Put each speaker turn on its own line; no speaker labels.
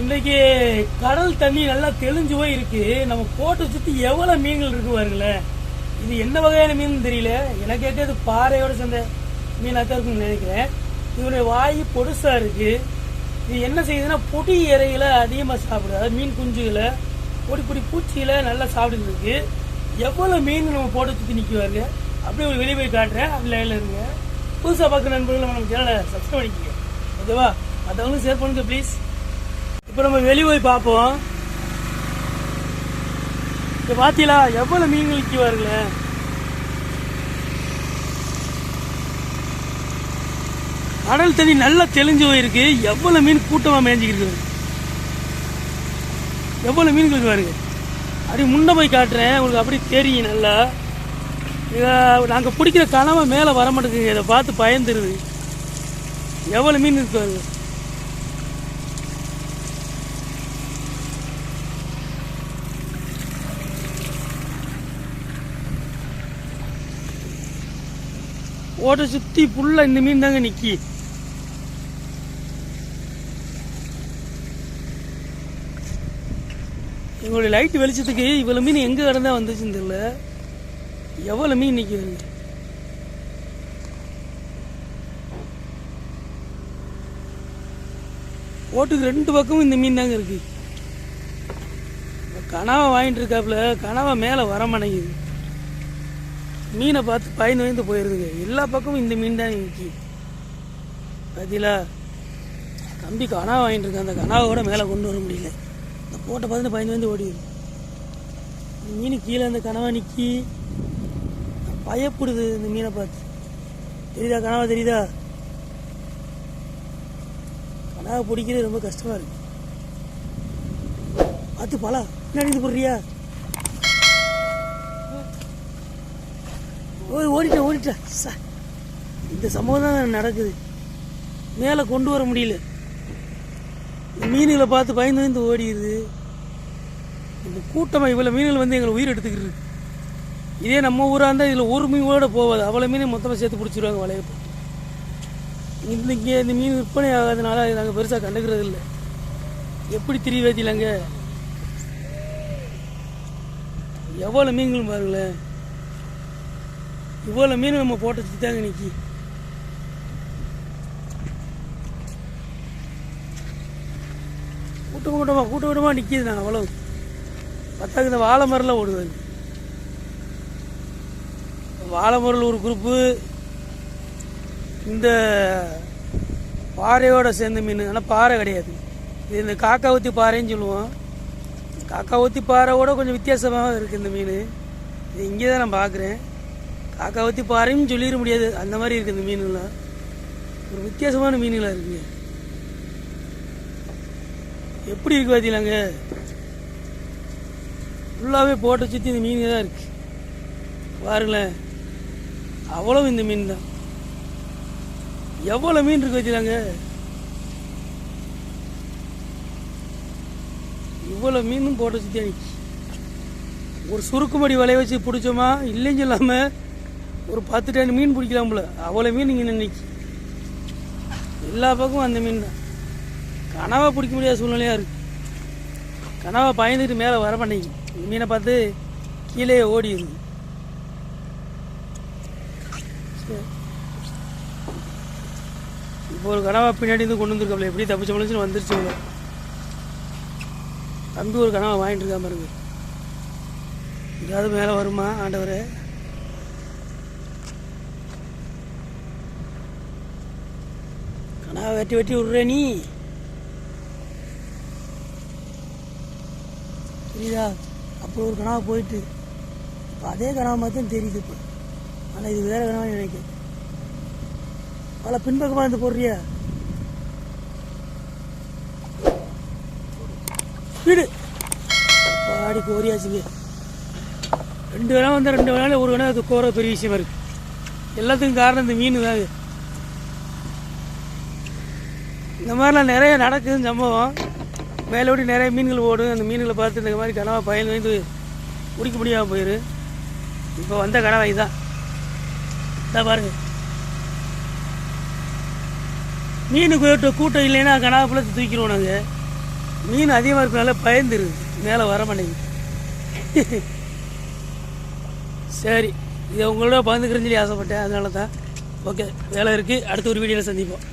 இன்னைக்கு கடல் தண்ணி நல்லா தெளிஞ்சு போய் இருக்கு. நம்ம போட்டு சுத்தி எவ்வளவு மீன்கள் இருக்கு பாருங்களே இது என்ன வகையான மீன் தெரியல. எனக்கு கேட்க இது பாறையோட சேர்ந்த மீனாக தான் நினைக்கிறேன். இதனுடைய வாய் பொடுசா இருக்கு. இது என்ன செய்யுதுன்னா பொடி இறையில அதிகமாக சாப்பிடுது. அதாவது மீன் குஞ்சுகளை பொடி பொடி பூச்சிகளை நல்லா சாப்பிட்டு இருக்கு. எவ்வளவு மீன் நம்ம போட்டு சுற்றி நிற்குவாருங்க அப்படியே ஒரு வெளியே போய் காட்டுறேன். அப்படி லைனில் இருங்க. புதுசாக பார்க்குற நண்பர்கள் நம்ம சேனலை சப்ஸ்கிரைப் பண்ணிக்கோங்க. ஓகேவா? மற்றவங்களும் ஷேர் பண்ணுங்க ப்ளீஸ் இப்போ நம்ம வெளியே போய் பார்ப்போம். இப்போ பார்த்தீங்களா எவ்வளோ மீன்கள் நிற்குவாருங்களே கடல் தண்ணி நல்லா தெளிஞ்சு போயிருக்கு. எவ்வளவு மீன் கூட்டமாக மேய்ஞ்சிக்கிட்டு இருக்கு. எவ்வளவு மீன்கள் இருக்கு பாருங்க அப்படி முன்ன போய் காட்டுறேன். உங்களுக்கு அப்படி தெரியும் நல்லா. இதை நாங்கள் பிடிக்கிற கனவை மேலே வர மாட்டேங்குது. இதை பார்த்து பயந்துருது. எவ்வளோ மீன் இருக்குது ஓட்டை சுத்தி ஃபுல்லா இந்த மீன் தாங்க நிக்கி. எங்களுடைய லைட் வெளிச்சத்துக்கு இவ்வளவு மீன் எங்க கடந்தா வந்துச்சுன்னு தெரியல. எவ்வளவு மீன் நிக்குது ஓட்டுக்கு ரெண்டு பக்கமும் இந்த மீன் தாங்க இருக்கு. கனவா வாங்கிட்டு இருக்காப்புல கனவா மேலே வர மாட்டேங்குது. மீனை பார்த்து பயந்து பயந்து போயிருதுங்க. எல்லா பக்கமும் இந்த மீன் தான் நிற்கி பார்த்தீங்களா தம்பி கனவா வாங்கிட்டு இருக்கான். அந்த கனாவோட மேலே கொண்டு வர முடியல. இந்த போட்டை பார்த்து பயந்து பயந்து ஓடிடுது. மீன் கீழே அந்த கனவா நிற்கி பயப்படுது இந்த மீனை பார்த்து. தெரியுதா கனவா தெரியுதா? கனவை பிடிக்கிறது ரொம்ப கஷ்டமா இருக்கு. பார்த்து பலா. என்ன இது போடுறியா ஒரு ஓடிட்டேன் ஓடிட்டேன். சார் இந்த சம்பவம் தான் நடக்குது. மேலே கொண்டு வர முடியல. இந்த மீன்களை பார்த்து பயந்து பயந்து ஓடிடுது. இந்த கூட்டமாக இவ்வளோ மீன்கள் வந்து எங்களை உயிர் எடுத்துக்கிட்டு இதே நம்ம ஊராக இருந்தால் இதில் ஒரு மீனோட போகாது அவ்வளோ மீன் மொத்தமாக சேர்த்து பிடிச்சிருவாங்க வலையை போட்டு இந்த இங்கே இந்த மீன் விற்பனை ஆகாதனால நாங்கள் பெருசாக கண்டுக்கிறது இல்லை. எப்படி திரி வேத்திலாங்க எவ்வளோ மீன்கள் பாருங்களேன். இவ்வளோ மீன் நம்ம போட்டு சுற்றி தாங்க நிற்கி கூட்டம் கூட்டமாக கூட்ட கூட்டமாக நிற்கிது நான் அவ்வளோ பத்தாக்கு இந்த வாழை மரம்லாம் ஓடுவாங்க வாழை மரல் ஒரு குரூப்பு இந்த பாறையோட சேர்ந்த மீன். ஆனால் பாறை கிடையாது. இது இந்த காக்காவத்தி பாறைன்னு சொல்லுவோம். காக்காவத்தி பாறையோட கொஞ்சம் வித்தியாசமாக இருக்குது இந்த மீன். இது இங்கே தான் நான் பார்க்குறேன் காக்காவத்தி பாறைன்னு சொல்லிட முடியாது. அந்த மாதிரி இருக்குது இந்த மீனுலாம் ஒரு வித்தியாசமான மீன்களாக இருக்குங்க. எப்படி இருக்கு பார்த்தீங்களாங்க ஃபுல்லாகவே போட்டை சுற்றி இந்த மீன் தான் இருக்கு. பாருங்களேன். அவ்வளவு இந்த மீன் தான். எவ்வளோ மீன் இருக்கு பார்த்தீங்களாங்க இவ்வளோ மீனும் போட்டு சுற்றி அன்னைக்கு ஒரு சுருக்குமடி வலைய வச்சு பிடிச்சோமா? இல்லைன்னு சொல்லாமல் ஒரு பத்து டன் மீன் பிடிக்கலாம் போல. அவ்வளோ மீன் இங்கே நினைக்கி எல்லா பக்கமும் அந்த மீன் தான். கனவா பிடிக்க முடியாத சூழ்நிலையாக இருக்குது கனவா பயந்துட்டு மேலே வர மாட்டேங்குது. இந்த மீனை பார்த்து கீழே ஓடிடுது சரி. இப்போ ஒரு கனவா பின்னாடி இருந்து கொண்டு வந்துருக்காப்ல. எப்படி தப்பிச்ச முடிச்சுன்னு வந்துருச்சு இவ்வளோ தம்பி ஒரு கனவா வாங்கிட்டு இருக்கா பாருங்க. எங்கேயாவது மேலே வருமா ஆண்டவரே? நான் வெட்டி வெட்டி விட்றேன் நீ புரியுதா அப்போ ஒரு கனவா போயிட்டு இப்போ அதே கனவு மாதிரி தான் தெரியுது இப்போ ஆனால் இது வேறு கனவா எனக்கு பல பின்பக்கமாக இருந்து போடுறியா வீடு பாடி கோரியாச்சுங்க ரெண்டு வேணா வந்தால் ரெண்டு வேணால ஒரு வேணா அது கோர பெரிய விஷயமா இருக்குது எல்லாத்துக்கும் காரணம் இந்த மீன் தாங்க இந்த மாதிரிலாம் நிறைய நடக்குது சம்பவம். மேலோடி நிறைய மீன்கள் ஓடும். அந்த மீன்களை பார்த்து இந்த மாதிரி கனவா பயன் வந்து பிடிக்க முடியாமல் போயிரு. இப்போ வந்த கனவா இதான் இதான் பாருங்கள் மீன் கூட்டம் கூட்டம் இல்லைன்னா கனவா பிள்ளை தூக்கிடுவோம் நாங்கள் மீன் அதிகமாக இருக்கிறனால பயந்துருது மேலே வர மாட்டேங்குது. சரி. இதை உங்களோட பகிர்ந்துக்கிறேன்னு சொல்லி ஆசைப்பட்டேன். அதனால தான் ஓகே. வேலை இருக்குது அடுத்த ஒரு வீடியோவில் சந்திப்போம்.